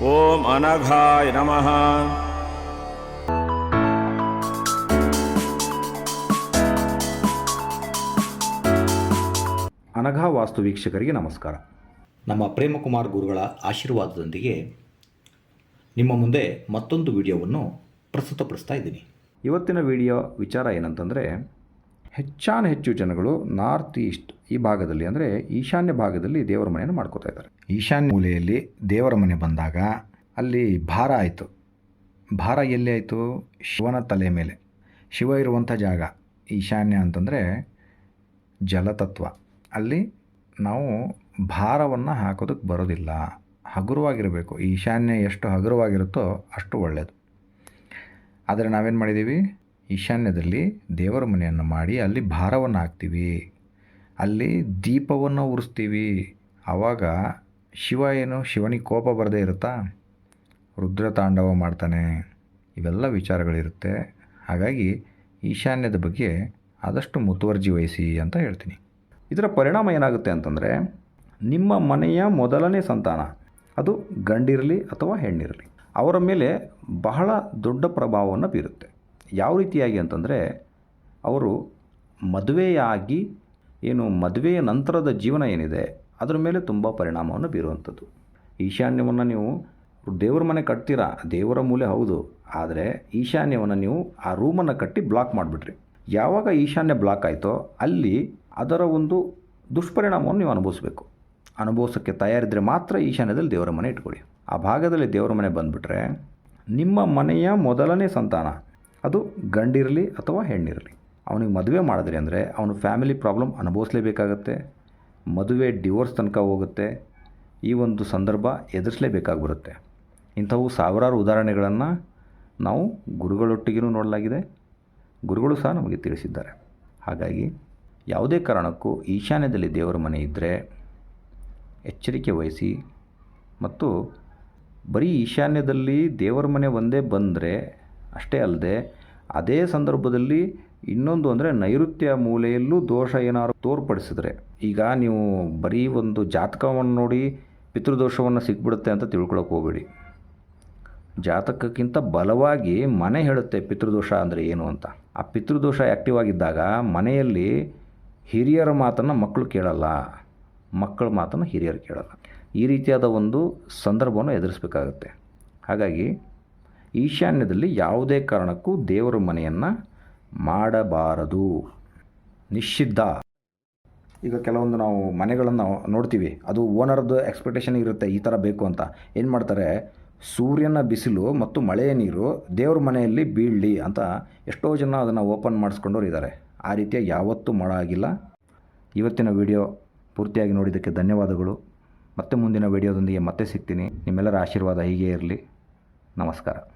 ಓಂ ಅನಘಾಯ ನಮಃ. ಅನಘ ವಾಸ್ತು ವೀಕ್ಷಕರಿಗೆ ನಮಸ್ಕಾರ. ನಮ್ಮ ಪ್ರೇಮಕುಮಾರ್ ಗುರುಗಳ ಆಶೀರ್ವಾದದೊಂದಿಗೆ ನಿಮ್ಮ ಮುಂದೆ ಮತ್ತೊಂದು ವಿಡಿಯೋವನ್ನು ಪ್ರಸ್ತುತಪಡಿಸ್ತಾ ಇದ್ದೀನಿ. ಇವತ್ತಿನ ವಿಡಿಯೋ ವಿಚಾರ ಏನಂತಂದರೆ ಹೆಚ್ಚಾನ ಹೆಚ್ಚು ಜನಗಳು ನಾರ್ತ್ ಈಸ್ಟ್ ಈ ಭಾಗದಲ್ಲಿ ಅಂದರೆ ಈಶಾನ್ಯ ಭಾಗದಲ್ಲಿ ದೇವರ ಮನೆಯನ್ನು ಮಾಡ್ಕೋತಾ ಇದ್ದಾರೆ. ಈಶಾನ್ಯ ಮೂಲೆಯಲ್ಲಿ ದೇವರ ಮನೆ ಬಂದಾಗ ಅಲ್ಲಿ ಭಾರ ಆಯಿತು. ಭಾರ ಎಲ್ಲಿ ಆಯಿತು? ಶಿವನ ತಲೆ ಮೇಲೆ. ಶಿವ ಇರುವಂಥ ಜಾಗ ಈಶಾನ್ಯ ಅಂತಂದರೆ ಜಲತತ್ವ. ಅಲ್ಲಿ ನಾವು ಭಾರವನ್ನು ಹಾಕೋದಕ್ಕೆ ಬರೋದಿಲ್ಲ. ಹಗುರವಾಗಿರಬೇಕು. ಈಶಾನ್ಯ ಎಷ್ಟು ಹಗುರವಾಗಿರುತ್ತೋ ಅಷ್ಟು ಒಳ್ಳೆಯದು ಆದರೆ ನಾವೇನು ಮಾಡಿದ್ದೀವಿ ಈಶಾನ್ಯದಲ್ಲಿ ದೇವರ ಮನೆಯನ್ನು ಮಾಡಿ ಅಲ್ಲಿ ಭಾರವನ್ನು ಹಾಕ್ತೀವಿ. ಅಲ್ಲಿ ದೀಪವನ್ನು ಉರಿಸ್ತೀವಿ. ಆವಾಗ ಶಿವ ಏನು, ಶಿವನಿಗೆ ಕೋಪ ಬರದೇ ಇರುತ್ತಾ? ರುದ್ರ ತಾಂಡವ ಮಾಡ್ತಾನೆ. ಇವೆಲ್ಲ ವಿಚಾರಗಳಿರುತ್ತೆ. ಹಾಗಾಗಿ ಈಶಾನ್ಯದ ಬಗ್ಗೆ ಆದಷ್ಟು ಮುತುವರ್ಜಿ ವಹಿಸಿ ಅಂತ ಹೇಳ್ತೀನಿ. ಇದರ ಪರಿಣಾಮ ಏನಾಗುತ್ತೆ ಅಂತಂದರೆ, ನಿಮ್ಮ ಮನೆಯ ಮೊದಲನೇ ಸಂತಾನ, ಅದು ಗಂಡಿರಲಿ ಅಥವಾ ಹೆಣ್ಣಿರಲಿ, ಅವರ ಮೇಲೆ ಬಹಳ ದೊಡ್ಡ ಪ್ರಭಾವವನ್ನು ಬೀರುತ್ತೆ. ಯಾವ ರೀತಿಯಾಗಿ ಅಂತಂದರೆ ಅವರು ಮದುವೆಯಾಗಿ ಏನು ಮದುವೆಯ ನಂತರದ ಜೀವನ ಏನಿದೆ ಅದರ ಮೇಲೆ ತುಂಬ ಪರಿಣಾಮವನ್ನು ಬೀರುವಂಥದ್ದು. ಈಶಾನ್ಯವನ್ನು ನೀವು ದೇವರ ಮನೆ ಕಟ್ತೀರಾ? ದೇವರ ಮೂಲೆ ಹೌದು. ಆದರೆ ಈಶಾನ್ಯವನ್ನು ನೀವು ಆ ರೂಮನ್ನು ಕಟ್ಟಿ ಬ್ಲಾಕ್ ಮಾಡಿಬಿಟ್ರಿ. ಯಾವಾಗ ಈಶಾನ್ಯ ಬ್ಲಾಕ್ ಆಯಿತೋ ಅಲ್ಲಿ ಅದರ ಒಂದು ದುಷ್ಪರಿಣಾಮವನ್ನು ನೀವು ಅನುಭವಿಸ್ಬೇಕು. ಅನುಭವಿಸೋಕ್ಕೆ ತಯಾರಿದ್ರೆ ಮಾತ್ರ ಈಶಾನ್ಯದಲ್ಲಿ ದೇವರ ಮನೆ ಇಟ್ಕೊಳ್ಳಿ. ಆ ಭಾಗದಲ್ಲಿ ದೇವರ ಮನೆ ಬಂದುಬಿಟ್ರೆ ನಿಮ್ಮ ಮನೆಯ ಮೊದಲನೇ ಸಂತಾನ ಅದು ಗಂಡಿರಲಿ ಅಥವಾ ಹೆಣ್ಣಿರಲಿ. ಅವನಿಗೆ ಮದುವೆ ಮಾಡಿದ್ರಿ ಅಂದರೆ ಅವನು ಫ್ಯಾಮಿಲಿ ಪ್ರಾಬ್ಲಮ್ ಅನುಭವಿಸಲೇಬೇಕಾಗತ್ತೆ, ಮದುವೆ ಡಿವೋರ್ಸ್ ತನಕ ಹೋಗುತ್ತೆ, ಈ ಒಂದು ಸಂದರ್ಭ ಎದುರಿಸಲೇಬೇಕಾಗಿ ಬರುತ್ತೆ ಇಂಥವು ಸಾವಿರಾರು ಉದಾಹರಣೆಗಳನ್ನು ನಾವು ಗುರುಗಳೊಟ್ಟಿಗೂ ನೋಡಲಾಗಿದೆ. ಗುರುಗಳು ಸಹ ನಮಗೆ ತಿಳಿಸಿದ್ದಾರೆ. ಹಾಗಾಗಿ ಯಾವುದೇ ಕಾರಣಕ್ಕೂ ಈಶಾನ್ಯದಲ್ಲಿ ದೇವರ ಮನೆ ಇದ್ದರೆ ಎಚ್ಚರಿಕೆ ವಹಿಸಿ ಮತ್ತು ಬರೀ ಈಶಾನ್ಯದಲ್ಲಿ ದೇವರ ಮನೆ ಒಂದೇ ಬಂದರೆ ಅಷ್ಟೇ ಅಲ್ಲದೆ ಅದೇ ಸಂದರ್ಭದಲ್ಲಿ ಇನ್ನೊಂದು ಅಂದರೆ ನೈಋತ್ಯ ಮೂಲೆಯಲ್ಲೂ ದೋಷ ಏನಾದ್ರು ತೋರ್ಪಡಿಸಿದ್ರೆ, ಈಗ ನೀವು ಬರೀ ಒಂದು ಜಾತಕವನ್ನು ನೋಡಿ ಪಿತೃದೋಷವನ್ನು ಸಿಕ್ಬಿಡುತ್ತೆ ಅಂತ ತಿಳ್ಕೊಳಕ್ಕೆ ಹೋಗಬೇಡಿ. ಜಾತಕಕ್ಕಿಂತ ಬಲವಾಗಿ ಮನೆ ಹೇಳುತ್ತೆ ಪಿತೃದೋಷ ಅಂದರೆ ಏನು ಅಂತ. ಆ ಪಿತೃದೋಷ ಆ್ಯಕ್ಟಿವ್ ಆಗಿದ್ದಾಗ ಮನೆಯಲ್ಲಿ ಹಿರಿಯರ ಮಾತನ್ನು ಮಕ್ಕಳು ಕೇಳಲ್ಲ, ಮಕ್ಕಳ ಮಾತನ್ನು ಹಿರಿಯರು ಕೇಳಲ್ಲ. ಈ ರೀತಿಯಾದ ಒಂದು ಸಂದರ್ಭವನ್ನು ಎದುರಿಸಬೇಕಾಗತ್ತೆ. ಹಾಗಾಗಿ ಈಶಾನ್ಯದಲ್ಲಿ ಯಾವುದೇ ಕಾರಣಕ್ಕೂ ದೇವರ ಮನೆಯನ್ನು ಮಾಡಬಾರದು. ನಿಷಿದ್ಧ. ಈಗ ಕೆಲವೊಂದು ನಾವು ಮನೆಗಳನ್ನು ನೋಡ್ತೀವಿ, ಅದು ಓನರ್ದು ಎಕ್ಸ್ಪೆಕ್ಟೇಷನ್ ಇರುತ್ತೆ, ಈ ಥರ ಬೇಕು ಅಂತ. ಏನು ಮಾಡ್ತಾರೆ, ಸೂರ್ಯನ ಬಿಸಿಲು ಮತ್ತು ಮಳೆಯ ನೀರು ದೇವ್ರ ಮನೆಯಲ್ಲಿ ಬೀಳಲಿ ಅಂತ ಎಷ್ಟೋ ಜನ ಅದನ್ನು ಓಪನ್ ಮಾಡಿಸ್ಕೊಂಡವ್ರು ಇದ್ದಾರೆ ಆ ರೀತಿಯ ಯಾವತ್ತೂ ಮಾಡಾಗಿಲ್ಲ. ಇವತ್ತಿನ ವಿಡಿಯೋ ಪೂರ್ತಿಯಾಗಿ ನೋಡಿದ್ದಕ್ಕೆ ಧನ್ಯವಾದಗಳು. ಮತ್ತೆ ಮುಂದಿನ ವಿಡಿಯೋದೊಂದಿಗೆ ಮತ್ತೆ ಸಿಗ್ತೀನಿ. ನಿಮ್ಮೆಲ್ಲರ ಆಶೀರ್ವಾದ ಹೀಗೆ ಇರಲಿ. ನಮಸ್ಕಾರ.